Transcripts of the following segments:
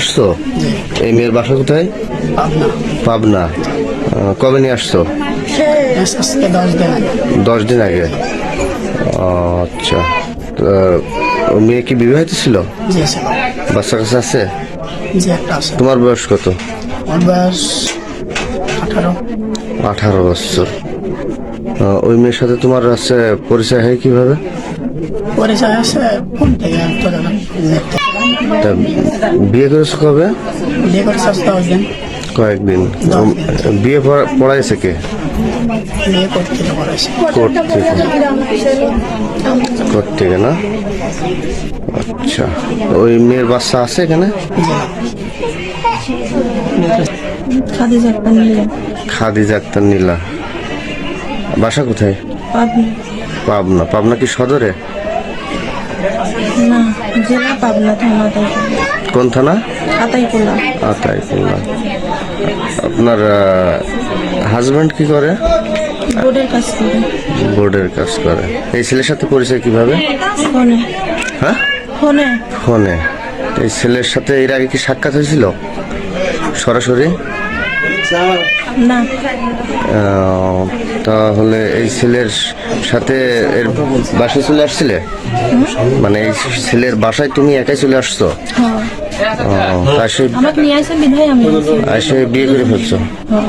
আসছো? এই মেয়ের বাসা কোথায়? পাবনা। কবে নিয়ে আসছো? দশ দিন আগে। আচ্ছা। মেয়ে কি বিবাহিত ছিল? বাচ্চা কাছে আছে? তোমার বয়স কত? আঠারো বছর। ওই মেয়ের সাথে তোমার আছে পরিচয় হয় কীভাবে? পরিচয় আছে ফোন থেকে তো বিয়ে করেছ কবে? বিয়ে আজ দশ দিন কয়েকদিন। বিয়ে পড়া- পড়াইছে কে? করতে কোর্ট থেকে না? আচ্ছা। ওই মেয়ের বাচ্চা আছে এখানে? খাদিজা আক্তার নীলা। বাসা কোথায়? পাবনা। পাবনা কি সদরে? জেলা পাবনা থানা কোন থানা? আতাইকুলা আতাইকুল্লা। আপনার হাজবেন্ড কি করে? বোর্ডের কাজ করে। বোর্ডের কাজ করে। এই ছেলের সাথে পরিচয় কীভাবে? ফোনে। হ্যাঁ? ফোনে। ফোনে। এই ছেলের সাথে এর আগে কি সাক্ষাৎ হয়েছিল? সরাসরি? না। তাহলে এই ছেলের সাথে এর বাসায় চলে আসছিলে? মানে এই ছেলের বাসায় তুমি একাই চলে আসছো? হ্যাঁ। বিয়ে করে ফেলছো? হ্যাঁ।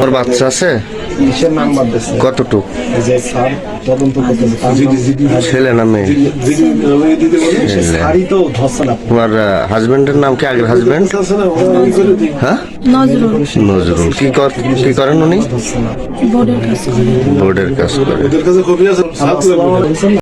ওর বাচ্চা আছে? কিসের নাম্বার দিচ্ছে কতটুক? যে স্যার তদন্ত করতেছে ছেলে না মেয়ে। জিডি ওই দিদি বলে, সে শাড়ি তো ধরছে না তোমার হাজবেন্ডের নাম কি আগের হাজবেন্ড হ্যাঁ? নজরুল। নজরুল। কি কর কি করেন উনি? বোর্ডের কাজ করে। বোর্ডের কাজ করে। ওদের কাছে কপি আছে।